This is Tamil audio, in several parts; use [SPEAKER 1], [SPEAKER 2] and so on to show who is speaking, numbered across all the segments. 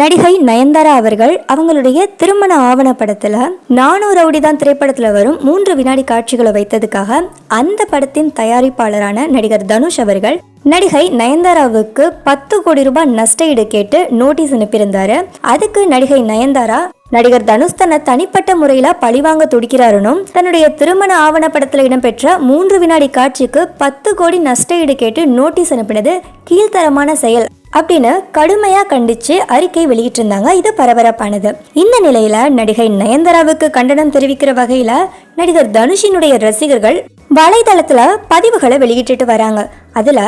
[SPEAKER 1] நடிகை நயன்தாரா அவர்கள் அவங்களுடைய திருமண ஆவண படத்தில் நானூறு ரவுடி தான் திரைப்படத்தில் வரும் மூன்று வினாடி காட்சிகளை வைத்ததுக்காக அந்த படத்தின் தயாரிப்பாளரான நடிகர் தனுஷ் அவர்கள் நடிகை நயன்தாராவுக்கு பத்து கோடி ரூபாய் நஷ்ட ஈடு கேட்டு நோட்டீஸ் அனுப்பியிருந்தாரு. அதுக்கு நடிகை நயன்தாரா நடிகர் தனுஷ் தன்னை தனிப்பட்ட முறையில பழிவாங்க துடிக்கிறாருனும் தன்னுடைய திருமண ஆவணப்படத்துல இடம்பெற்ற மூன்று வினாடி காட்சிக்கு பத்து கோடி நஷ்ட ஈடு கேட்டு நோட்டீஸ் அனுப்பினது கீழ்த்தரமான செயல். அப்படின்னு கடுமையாக கண்டிச்சு அறிக்கை வெளியிட்டிருந்தாங்க. இது பரபரப்பானது. இந்த நிலையில நடிகை நயன்தாராவுக்கு கண்டனம் தெரிவிக்கிற வகையில நடிகர் தனுஷினுடைய ரசிகர்கள் வலைதளத்துல பதிவுகளை வெளியிட்டுட்டு வராங்க. அதுல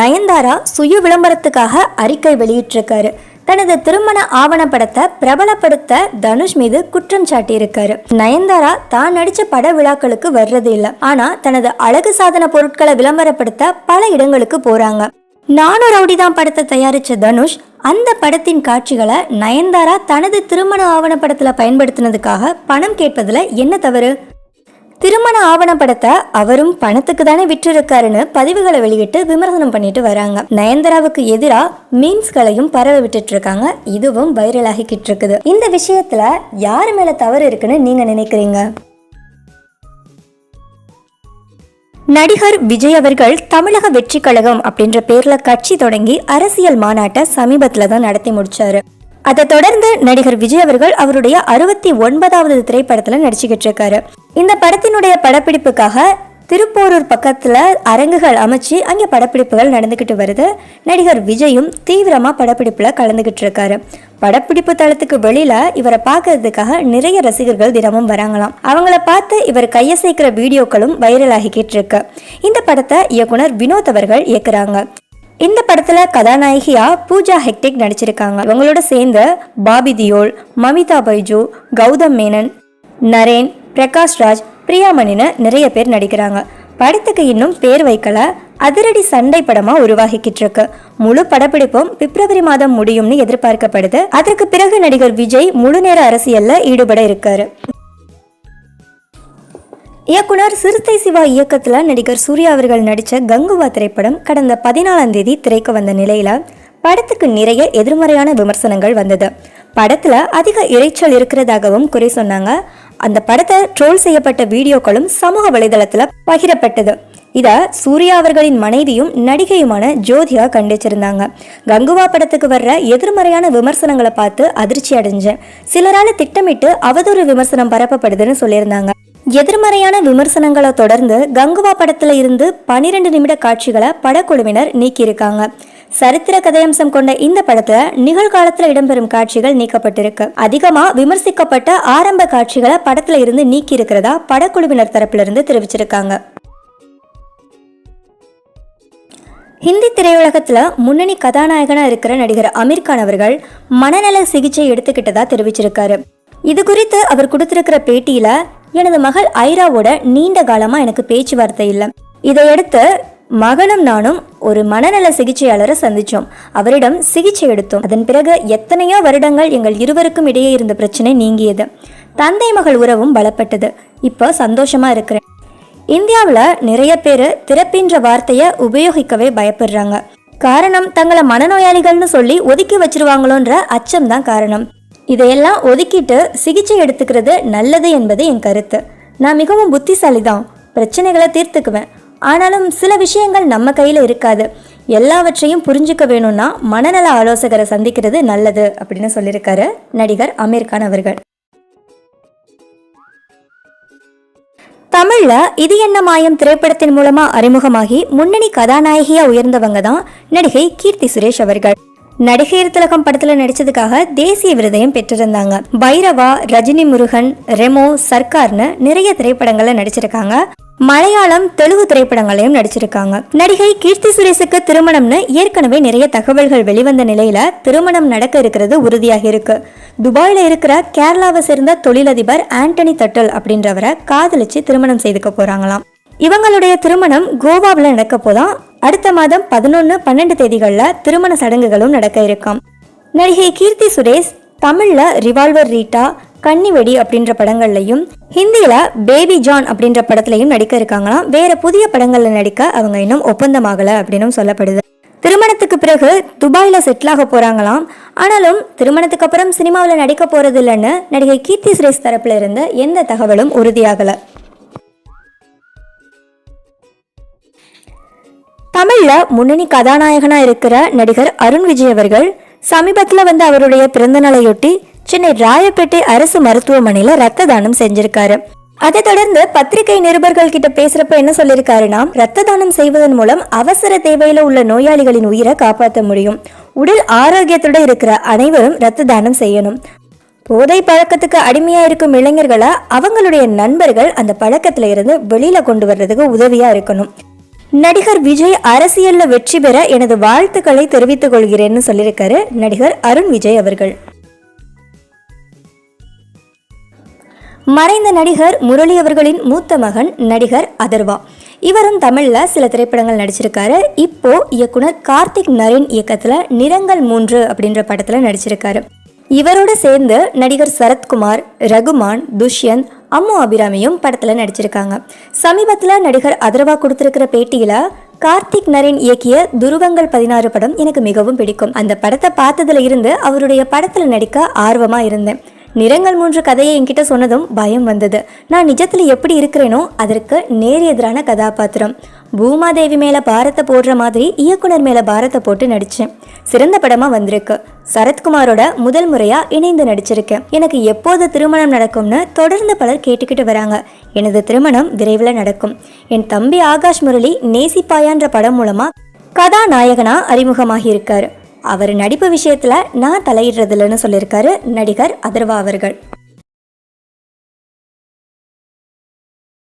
[SPEAKER 1] நயன்தாரா சுய விளம்பரத்துக்காக அறிக்கை வெளியிட்டிருக்காரு. தனது திருமண ஆவணப்படத்தை பிரபலப்படுத்த தனுஷ் மீது குற்றம் சாட்டியிருக்காரு. நயன்தாரா தான் நடிச்ச பட விழாக்களுக்கு வர்றது இல்லை. ஆனா தனது அழகு சாதன பொருட்களை விளம்பரப்படுத்த பல இடங்களுக்கு போறாங்க. நானும் ரவுடி தான் படத்தை தயாரித்த தனுஷ் அந்த படத்தின் காட்சிகளை நயன்தாரா தனது திருமண ஆவணப்படத்தில் பயன்படுத்தினதுக்காக பணம் கேட்பதில் என்ன தவறு? திருமண ஆவணப்படத்தை அவரும் பணத்துக்கு தானே விற்றிருக்காருன்னு பதிவுகளை வெளியிட்டு விமர்சனம் பண்ணிட்டு வராங்க. நயன்தாராவுக்கு எதிராக மீம்ஸ்களையும் பரவ விட்டுட்டு இருக்காங்க இதுவும் வைரல் ஆகிக்கிட்டு இருக்குது. இந்த விஷயத்துல யார் மேல தவறு இருக்குன்னு நீங்க நினைக்கிறீங்க? நடிகர் விஜய் அவர்கள் தமிழக வெற்றி கழகம் அப்படின்ற பேர்ல கட்சி தொடங்கி அரசியல் மாநாட்டை சமீபத்துல தான் நடத்தி முடிச்சாரு. அதை தொடர்ந்து நடிகர் விஜய் அவர்கள் அவருடைய அறுபத்தி ஒன்பதாவது திரைப்படத்துல நடிச்சுக்கிட்டு இருக்காரு. இந்த படத்தினுடைய படப்பிடிப்புக்காக திருப்போரூர் பக்கத்துல அரங்குகள் அமைச்சு அங்கே படப்பிடிப்புகள் நடந்துக்கிட்டு வருது. நடிகர் விஜயும் தீவிரமா படப்பிடிப்புல கலந்துக்கிட்டு இருக்காரு. படப்பிடிப்பு தளத்துக்கு வெளியில இவரை பார்க்கறதுக்காக நிறைய ரசிகர்கள் தினமும் வராங்களாம். அவங்கள பார்த்து இவர் கையசைக்கிற வீடியோக்களும் வைரல் ஆகிக்கிட்டு இருக்கு. இந்த படத்தை இயக்குனர் வினோத் அவர்கள் இயக்குறாங்க. இந்த படத்துல கதாநாயகியா பூஜா ஹெக்டிக் நடிச்சிருக்காங்க. இவங்களோட சேர்ந்து பாபி தியோல் மமிதா பைஜு கௌதம் மேனன் நரேன் பிரகாஷ் ராஜ் பிரியாமணின்னு நிறைய பேர் நடிக்கிறாங்க. படத்துக்கு இன்னும் பேர் வைக்கல. அதிரடி சண்டை படமா உருவாகிக்கிட்டு இருக்கு முழு படப்பிடிப்பும் பிப்ரவரி மாதம் முடியும்னு எதிர்பார்க்கப்படுது. அதற்கு பிறகு நடிகர் விஜய் முழு நேர அரசியல்ல ஈடுபட இருக்காரு. இயக்குனர் சிறுத்தை சிவா இயக்கத்துல நடிகர் சூர்யா அவர்கள் நடிச்ச கங்குவா திரைப்படம் கடந்த பதினாலாம் தேதி திரைக்கு வந்த நிலையில படத்துக்கு நிறைய எதிர்மறையான விமர்சனங்கள் வந்தது. படத்துல அதிக இறைச்சல் இருக்கிறதாகவும் குறை சொன்னாங்க. அந்த படத்தை ட்ரோல் செய்யப்பட்ட வீடியோக்களும் சமூக வலைதளத்துல பகிரப்பட்டது. இத சூர்யா அவர்களின் மனைவியும் நடிகையுமான ஜோதியா கண்டிச்சிருந்தாங்க. கங்குவா படத்துக்கு வர்ற எதிர்மறையான விமர்சனங்களை பார்த்து அதிர்ச்சி அடைஞ்சேன் சிலரால திட்டமிட்டு அவதூறு விமர்சனம் பரப்பப்படுதுன்னு சொல்லியிருந்தாங்க. எதிர்மறையான விமர்சனங்களை தொடர்ந்து கங்குவா படத்துல இருந்து பனிரெண்டு நிமிட காட்சிகளை படக்குழுவினர் நீக்கியிருக்காங்க. சரித்திர கதையம்சம் கொண்ட இந்த படத்துல நிகழ்காலத்துல இடம்பெறும் காட்சிகள் நீக்கப்பட்டிருக்கு. அதிகமா விமர்சிக்கப்பட்ட ஆரம்ப காட்சிகளை படத்துல இருந்து நீக்கி இருக்கிறதா படக்குழுவினர் தரப்புல இருந்து தெரிவிச்சிருக்காங்க. ஹிந்தி திரையுலகத்துல முன்னணி கதாநாயகனா இருக்கிற நடிகர் அமீர்கான் அவர்கள் மனநல சிகிச்சை எடுத்துக்கிட்டதா தெரிவிச்சிருக்காரு. இது குறித்து அவர் கொடுத்திருக்கிற பேட்டியில எனது மகள் ஐராவோட நீண்ட காலமா எனக்கு பேச்சுவார்த்தை இல்லை. இதையடுத்து மகனும் நானும் ஒரு மனநல சிகிச்சையாளரை சந்தித்தோம் அவரிடம் சிகிச்சை எடுத்தோம். அதன் பிறகு எத்தனையோ வருடங்கள் எங்கள் இருவருக்கும் இடையே இருந்த பிரச்சனை நீங்கியது. தந்தை மகள் உறவும் பலப்பட்டது. இப்போ சந்தோஷமா இருக்கிறேன். இந்தியாவில் நிறைய பேர் திறப்பின்ற வார்த்தையை உபயோகிக்கவே பயப்படுறாங்க. காரணம் தங்களை மனநோயாளிகள்னு சொல்லி ஒதுக்கி வச்சிருவாங்களோன்ற அச்சம் தான் காரணம். இதையெல்லாம் ஒதுக்கிட்டு சிகிச்சை எடுத்துக்கிறது நல்லது என்பது என் கருத்து. நான் மிகவும் புத்திசாலி தான் பிரச்சனைகளை தீர்த்துக்குவேன். ஆனாலும் சில விஷயங்கள் நம்ம கையில் இருக்காது. எல்லாவற்றையும் புரிஞ்சுக்க வேணும்னா மனநல ஆலோசகரை சந்திக்கிறது நல்லது அப்படின்னு சொல்லியிருக்காரு நடிகர் அமீர் கான் அவர்கள். தமிழ்ல இது என்ன மாயம் திரைப்படத்தின் மூலமா அறிமுகமாகி முன்னணி கதாநாயகியா உயர்ந்தவங்க தான் நடிகை கீர்த்தி சுரேஷ் அவர்கள். நடிகையர் திலகம் படத்துல நடிச்சதுக்காக தேசிய விருதையும் பெற்றிருந்தாங்க. பைரவா ரஜினி முருகன் ரெமோ சர்க்கார்னு நிறைய திரைப்படங்களை நடிச்சிருக்காங்க. மலையாளம் தெலுங்கு திரைப்படங்களையும் நடிச்சிருக்காங்க. நடிகை கீர்த்தி சுரேஷுக்கு திருமணம்னு ஏற்கனவே நிறைய தகவல்கள் வெளிவந்த நிலையில திருமணம் நடக்க இருக்கிறது உறுதியாக இருக்கு. துபாயில இருக்கிற கேரளாவை சேர்ந்த தொழிலதிபர் ஆண்டனி தட்டல் அப்படின்றவரை காதலிச்சு திருமணம் செய்துக்க போறாங்களாம். இவங்களுடைய திருமணம் கோவாவில் நடக்க போதான் அடுத்த மாதம் பதினொன்று பன்னெண்டு தேதிகளில் திருமண சடங்குகளும் நடக்க இருக்காம். நடிகை கீர்த்தி சுரேஷ் தமிழில் ரிவால்வர் ரீட்டா கன்னிவெடி அப்படின்ற படங்கள்லையும் ஹிந்தியில பேபி ஜான் அப்படின்ற படத்துலையும் நடிக்க இருக்காங்களாம். வேற புதிய படங்கள்ல நடிக்க அவங்க இன்னும் ஒப்பந்தமாகல அப்படின்னு சொல்லப்படுது. திருமணத்துக்கு பிறகு துபாயில் செட்டில் ஆக போகிறாங்களாம் ஆனாலும் திருமணத்துக்கு அப்புறம் சினிமாவில் நடிக்க போகிறது இல்லைன்னு நடிகை கீர்த்தி சுரேஷ் தரப்புல இருந்து எந்த தகவலும் உறுதியாகலை. தமிழ்ல முன்னணி கதாநாயகனா இருக்கிற நடிகர் அருண் விஜய் அவர்கள் சமீபத்துல வந்து அவருடைய பிறந்தநாளையொட்டி சென்னை ராயப்பேட்டை அரசு மருத்துவமனையில ரத்த தானம் செஞ்சிருக்காரு. அதை தொடர்ந்து பத்திரிகை நிருபர்கள் கிட்ட பேசுறப்ப என்ன சொல்லியிருக்காருன்னா ரத்த தானம் செய்வதன் மூலம் அவசர தேவையில உள்ள நோயாளிகளின் உயிரை காப்பாற்ற முடியும். உடல் ஆரோக்கியத்தோட இருக்கிற அனைவரும் ரத்த தானம் செய்யணும். போதை பழக்கத்துக்கு அடிமையா இருக்கும் இளைஞர்களை அவங்களுடைய நண்பர்கள் அந்த பழக்கத்துல இருந்து வெளியில கொண்டு வர்றதுக்கு உதவியா இருக்கணும். நடிகர் விஜய் அரசியல்ல வெற்றி பெற எனது வாழ்த்துக்களை தெரிவித்துக் கொள்கிறேன்னு சொல்லியிருக்காரு நடிகர் அருண் விஜய் அவர்கள். மறைந்த நடிகர் முரளி அவர்களின் மூத்த மகன் நடிகர் அதர்வா. இவரும் தமிழில் சில திரைப்படங்கள் நடிச்சிருக்காரு. இப்போ இயக்குனர் கார்த்திக் நரேன் இயக்கத்தில் நிறங்கள் மூன்று அப்படின்ற படத்தில் நடிச்சிருக்காரு. இவரோட சேர்ந்து நடிகர் சரத்குமார் ரகுமான் துஷ்யந்த் அம்மு அபிராமியும் படத்தில் நடிச்சிருக்காங்க. சமீபத்தில் நடிகர் அதர்வா கொடுத்துருக்கிற பேட்டியில் கார்த்திக் நரேன் இயக்கிய துருவங்கள் பதினாறு படம் எனக்கு மிகவும் பிடிக்கும். அந்த படத்தை பார்த்ததுல இருந்து அவருடைய படத்தில் நடிக்க ஆர்வமாக இருந்தேன். நிறங்கள் மூன்று கதையை என்கிட்ட சொன்னதும் பயம் வந்தது. நான் நிஜத்தில் எப்படி இருக்கிறேனோ அதற்கு நேர் எதிரான கதாபாத்திரம். பூமாதேவி மேலே பாரத்தை போடுற மாதிரி இயக்குனர் மேலே பாரத்தை போட்டு நடித்தேன் சிறந்த படமாக வந்திருக்கு. சரத்குமாரோட முதல் முறையாக இணைந்து நடிச்சிருக்கேன். எனக்கு எப்போது திருமணம் நடக்கும்னு தொடர்ந்து பலர் கேட்டுக்கிட்டு வராங்க. எனது திருமணம் விரைவில் நடக்கும். என் தம்பி ஆகாஷ் முரளி நேசிப்பாயான்ற படம் மூலமாக கதாநாயகனா அறிமுகமாகியிருக்காரு. அவர் நடிப்பு விஷயத்தில் நான் தலையிடுறதில்லன்னு சொல்லியிருக்காரு நடிகர் அதர்வா அவர்கள்.